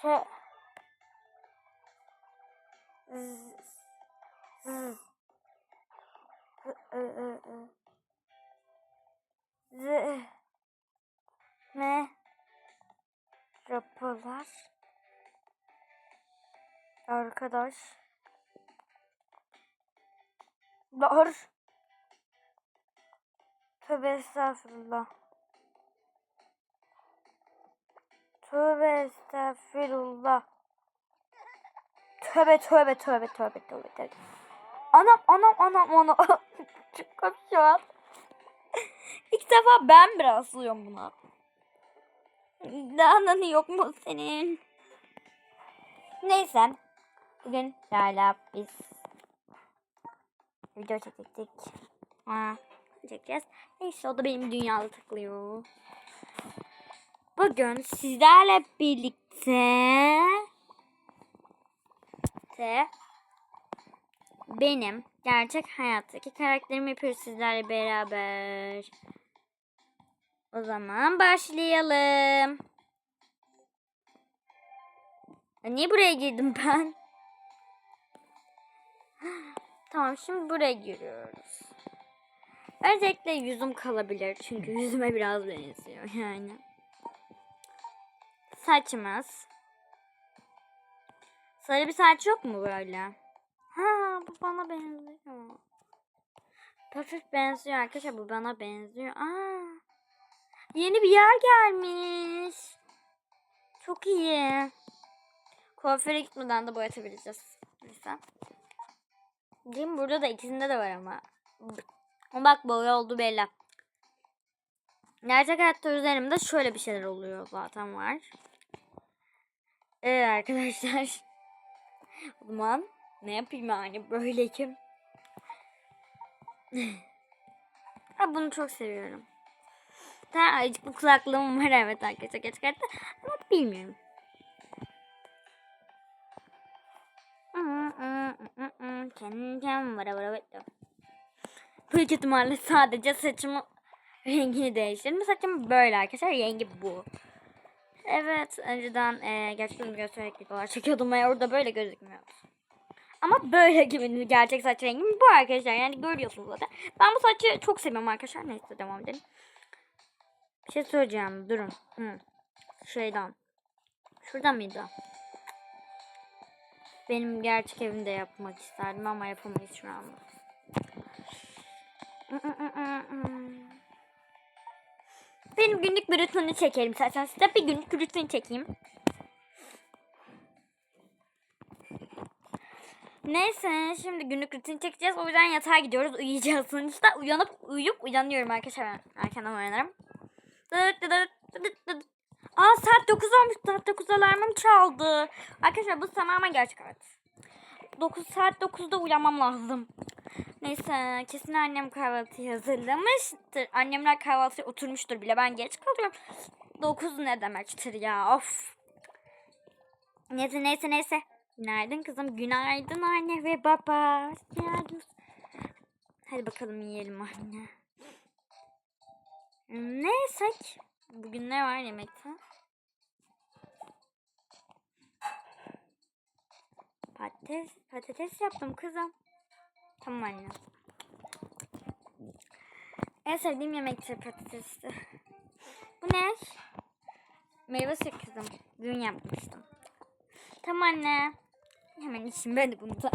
Te Z Z Z M Rapolar. Arkadaş. Lar Tövbe estağfurullah Tövbe estağfurullah Tövbe tövbe tövbe tövbe tövbe tövbe Anam anam anam anam Çok komik İlk defa ben biraz suluyorum buna Daha yok mu senin? Neyse. Bugün hala biz video çekecektik. Aa, çekeceğiz. Neyse o da benim dünyada takılıyor. Bugün sizlerle birlikte benim gerçek hayattaki karakterimi yapıyoruz sizlerle beraber. O zaman başlayalım. Ya niye buraya girdim ben? tamam şimdi buraya giriyoruz. Öncelikle yüzüm kalabilir çünkü yüzüme biraz benziyor yani. Saçımız. Sarı bir saç yok mu böyle? Ha bu bana benziyor. Hafif benziyor arkadaşlar bu bana benziyor. Aa, yeni bir yer gelmiş. Çok iyi. Kuaföre gitmeden de boyatabileceğiz. Neyse. Değil? Burada da ikisinde de var ama. Ama bak boya oldu belli. Gerçek hayatta üzerimde şöyle bir şeyler oluyor zaten var. Evet arkadaşlar. O zaman ne yapayım yani böyle ki. Ha, bunu çok seviyorum. Daha acıklı kulaklığım var evet arkadaşlar hayatta ama bilmiyorum. Kendim vara vara vara. Büyük ihtimalle sadece saçımı rengini değiştirdim. Saçım böyle arkadaşlar. Rengi bu. Evet. Önceden e, gerçek yüzümü göstererek videolar çekiyordum ve orada böyle gözükmüyordu. Ama böyle gibi gerçek saç rengim bu arkadaşlar. Yani görüyorsunuz zaten. Ben bu saçı çok seviyorum arkadaşlar. Neyse devam edelim. Bir şey söyleyeceğim. Durun. Hı. Şeyden. Şurada mıydı? Benim gerçek evimde yapmak isterdim ama yapamayız şu anda. Benim günlük bir rutinini çekelim zaten. Size bir günlük rutin çekeyim. Neyse şimdi günlük rutin çekeceğiz. O yüzden yatağa gidiyoruz. Uyuyacağız sonuçta. Uyanıp uyuyup uyanıyorum arkadaşlar. Ben erkenden uyanırım. Aa saat 9 olmuş. Saat 9 alarmım çaldı. Arkadaşlar bu tamamen gerçek hayat. 9 saat 9'da uyanmam lazım. Neyse kesin annem kahvaltıyı hazırlamıştır. Annemler kahvaltıya oturmuştur bile. Ben geç kalıyorum. 9 ne demektir ya of. Neyse neyse neyse. Günaydın kızım. Günaydın anne ve baba. Günaydın. Hadi bakalım yiyelim anne. Ne yesek? Bugün ne var yemekte? Patates, patates yaptım kızım. Tamam anne. En sevdiğim yemektir patatesti. Bu ne? Meyve kızım. Dün yapmıştım. Tamam anne. Hemen içeyim ben de bunu da.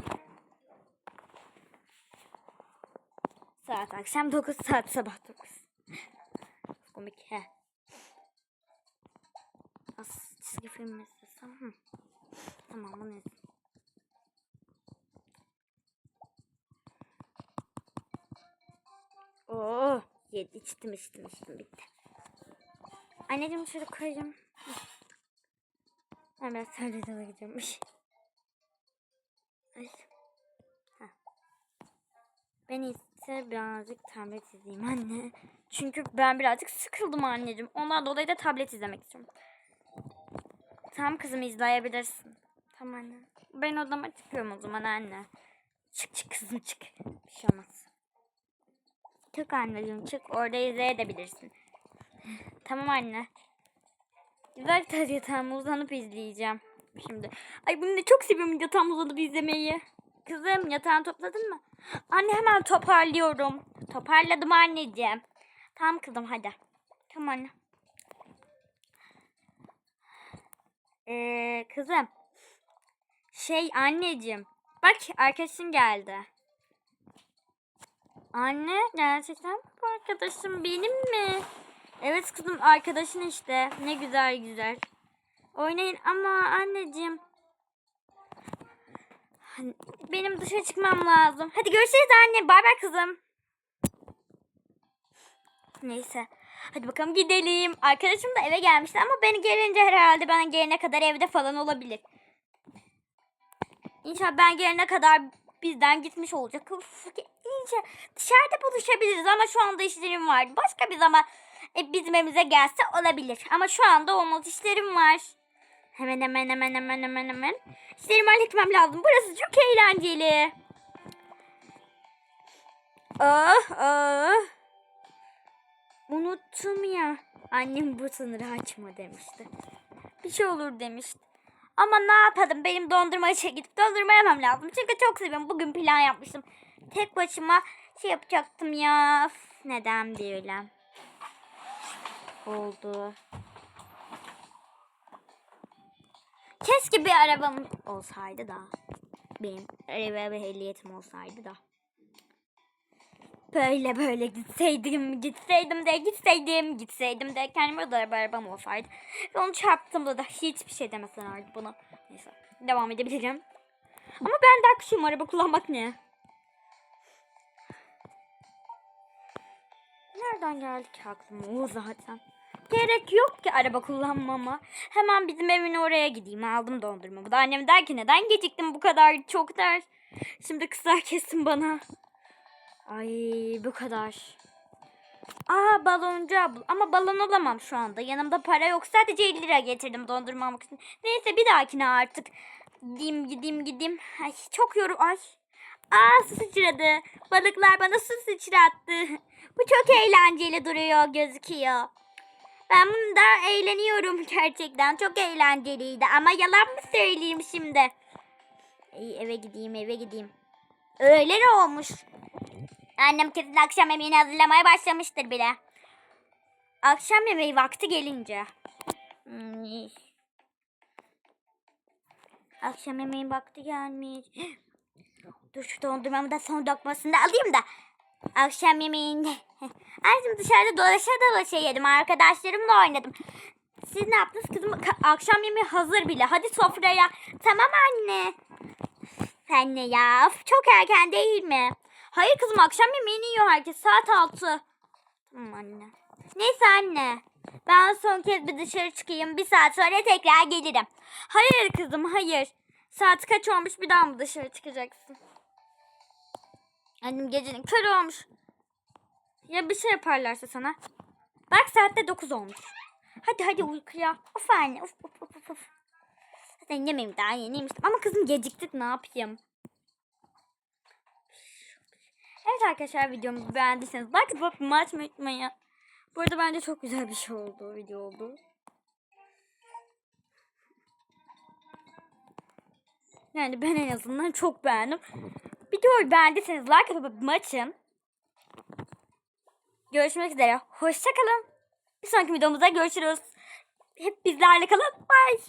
Saat akşam 9 saat sabah 9. Komik he. As çizgi film mi izlesem? Tamam bunu izleyeyim. Oo, yedi içtim içtim içtim bitti. Anneciğim şöyle koyayım. Ben biraz terledeme gidiyormuş. Ay. Heh. Ben ise birazcık tablet izleyeyim anne. Çünkü ben birazcık sıkıldım anneciğim. Ondan dolayı da tablet izlemek istiyorum. Tamam kızım izleyebilirsin. Tamam anne. Ben odama çıkıyorum o zaman anne. Çık çık kızım çık. Bir şey olmaz. Çık anneciğim çık. Orada izleyebilirsin. tamam anne. Güzel yatağıma uzanıp izleyeceğim. şimdi. Ay bunu da çok seviyorum yatağım uzanıp izlemeyi. Kızım yatağını topladın mı? Anne hemen toparlıyorum. Toparladım anneciğim. Tamam kızım hadi. Tamam anne. Ee, kızım. Şey anneciğim. Bak arkadaşın geldi. Anne gerçekten bu arkadaşım benim mi? Evet kızım arkadaşın işte. Ne güzel güzel. Oynayın ama anneciğim. Hani Benim dışarı çıkmam lazım. Hadi görüşürüz anne. Bay bay kızım. Neyse. Hadi bakalım gidelim. Arkadaşım da eve gelmişti ama beni gelince herhalde ben gelene kadar evde falan olabilir. İnşallah ben gelene kadar bizden gitmiş olacak. İnşallah dışarıda buluşabiliriz ama şu anda işlerim var. Başka bir zaman e, bizim evimize gelse olabilir. Ama şu anda olmaz işlerim var. Hemen hemen hemen hemen hemen hemen. İşlerimi halletmem lazım. Burası çok eğlenceli. Oh oh. Unuttum ya. Annem bu sınırı açma demişti. Bir şey olur demişti. Ama ne yapalım benim dondurma işe gidip dondurma yemem lazım. Çünkü çok seviyorum. Bugün plan yapmıştım. Tek başıma şey yapacaktım ya. Üf, neden böyle? Oldu. Keşke bir arabam olsaydı da. Benim araba ehliyetim olsaydı da. Böyle böyle gitseydim, gitseydim de, gitseydim, gitseydim de kendime de araba arabam olsaydı. Ve onu çarptığımda da hiçbir şey demeselerdi buna. Neyse, devam edebilirim. Ama ben daha küçüğüm, araba kullanmak ne? Nereden geldi ki aklıma o zaten? Gerek yok ki araba kullanmama. Hemen bizim evin oraya gideyim. Aldım dondurma. Bu da annem der ki neden geciktin bu kadar çok der. Şimdi kızlar kesin bana. Ay bu kadar. Aa baloncu abla. Ama balon alamam şu anda. Yanımda para yok. Sadece 50 lira getirdim dondurma almak için. Neyse bir dahakine artık. Gideyim gideyim gideyim. Ay çok yoru. Ay. Aa su sıçradı. Balıklar bana su sıçrattı. Bu çok eğlenceli duruyor gözüküyor. Ben bunda eğleniyorum gerçekten. Çok eğlenceliydi ama yalan mı söyleyeyim şimdi? İyi eve gideyim eve gideyim. Öğlen olmuş. Annem kesin akşam yemeğini hazırlamaya başlamıştır bile. Akşam yemeği vakti gelince. Hmm. Akşam yemeği vakti gelmiş. Dur şu dondurmamı da son lokmasını alayım da. Akşam yemeğinde. Ay şimdi dışarıda dolaşa dolaşa yedim. Arkadaşlarımla oynadım. Siz ne yaptınız kızım? Akşam yemeği hazır bile. Hadi sofraya. Tamam anne. Sen ne ya? Çok erken değil mi? Hayır kızım akşam yemeğini yiyor herkes. Saat 6. Tamam anne. Neyse anne. Ben son kez bir dışarı çıkayım. Bir saat sonra tekrar gelirim. Hayır kızım hayır. Saat kaç olmuş bir daha mı dışarı çıkacaksın? Annem gecenin körü olmuş. Ya bir şey yaparlarsa sana. Bak saatte 9 olmuş. Hadi hadi uykuya. Of anne of of of of. Zaten yemeğim daha yeniymiş. Ama kızım geciktik ne yapayım? Evet arkadaşlar videomuzu beğendiyseniz like atıp abone açmayı unutmayın. Bu arada bence çok güzel bir şey oldu. Video oldu. Yani ben en azından çok beğendim. Videoyu beğendiyseniz like atıp abone açın. Görüşmek üzere. Hoşçakalın. Bir sonraki videomuzda görüşürüz. Hep bizlerle kalın. Bye.